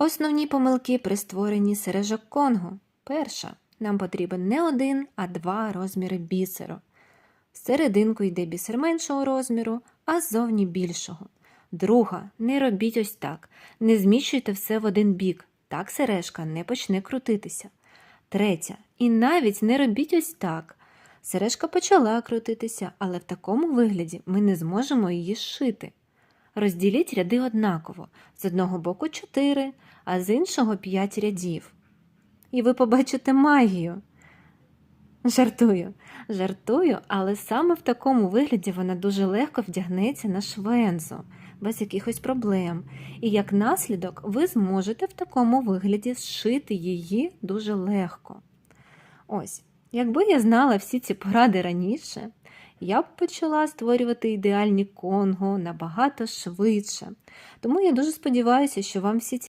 Основні помилки при створенні сережок Конго. Перша. Нам потрібен не один, а два розміри бісеру. Всерединку йде бісер меншого розміру, а ззовні більшого. Друга. Не робіть ось так. Не зміщуйте все в один бік. Так сережка не почне крутитися. Третя. І навіть не робіть ось так. Сережка почала крутитися, але в такому вигляді ми не зможемо її зшити. Розділіть ряди однаково. З одного боку 4, а з іншого 5 рядів. І ви побачите магію. Жартую, жартую, але саме в такому вигляді вона дуже легко вдягнеться на швензу, без якихось проблем. І як наслідок ви зможете в такому вигляді зшити її дуже легко. Ось, якби я знала всі ці поради раніше, я б почала створювати ідеальні конго набагато швидше. Тому я дуже сподіваюся, що вам всі ці